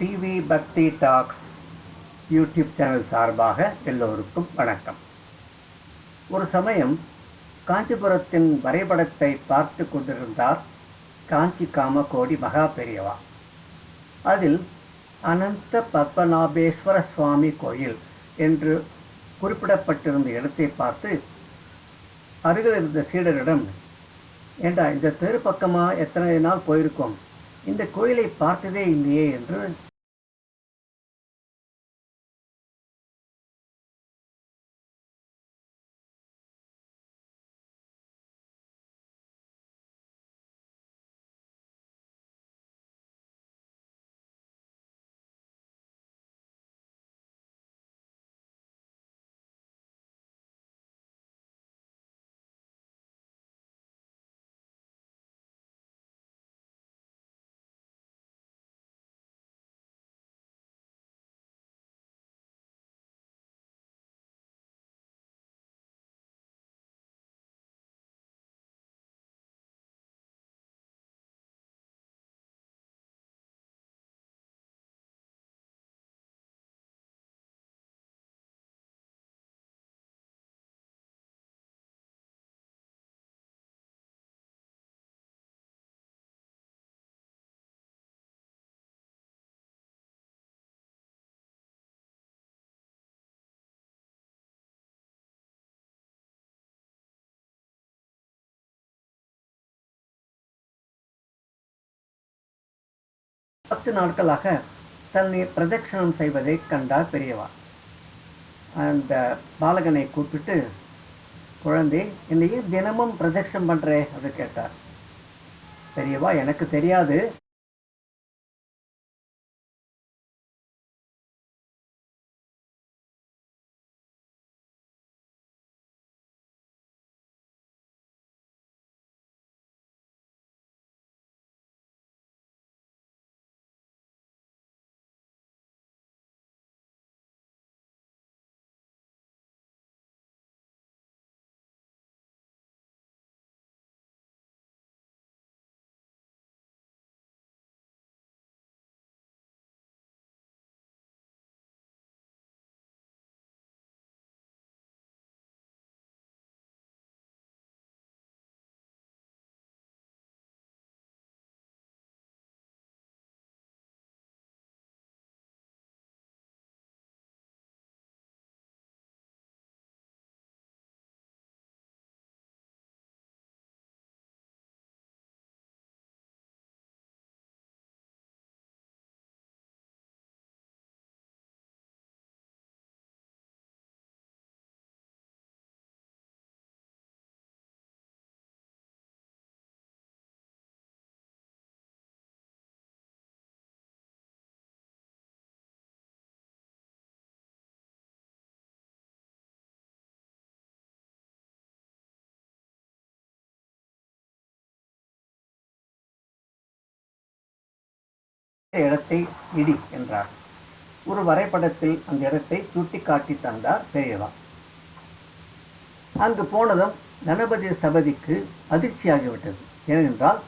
TV பக்தி talk YouTube channel சார்பாக எல்லோருக்கும் வணக்கம். ஒரு சமயம் காஞ்சிபுரத்தின் வரைபடத்தை பார்த்து கொண்டிருந்தார் காஞ்சி காமகோடி மகா பெரியவா. அதில் அனந்த பத்மநாபேஸ்வர சுவாமி கோயில் என்று குறிப்பிடப்பட்டிருந்த இடத்தை பார்த்து அருகில் இருந்த சீடரிடம் ஏண்டா இந்த தெரு பக்கமாக எத்தனை நாள் போயிருக்கோம்? இந்த கோயிலை பார்த்ததே இல்லையே என்று பத்து நாட்களாக தன்னை பிரதட்சணம் செய்வதை கண்டார் பெரியவா. அந்த பாலகனை கூப்பிட்டு குழந்தை என்னையே தினமும் பிரதட்சணம் பண்றே அது கேட்டார். பெரியவா எனக்கு தெரியாது. இடத்தை இடி என்றார். ஒரு வரைபடத்தில் அந்த இடத்தை சுட்டிக்காட்டி தந்தார் பெரியவா அங்கு போனதும் கணபதி சபதிக்கு அதிர்ச்சியாகிவிட்டது. ஏனென்றால்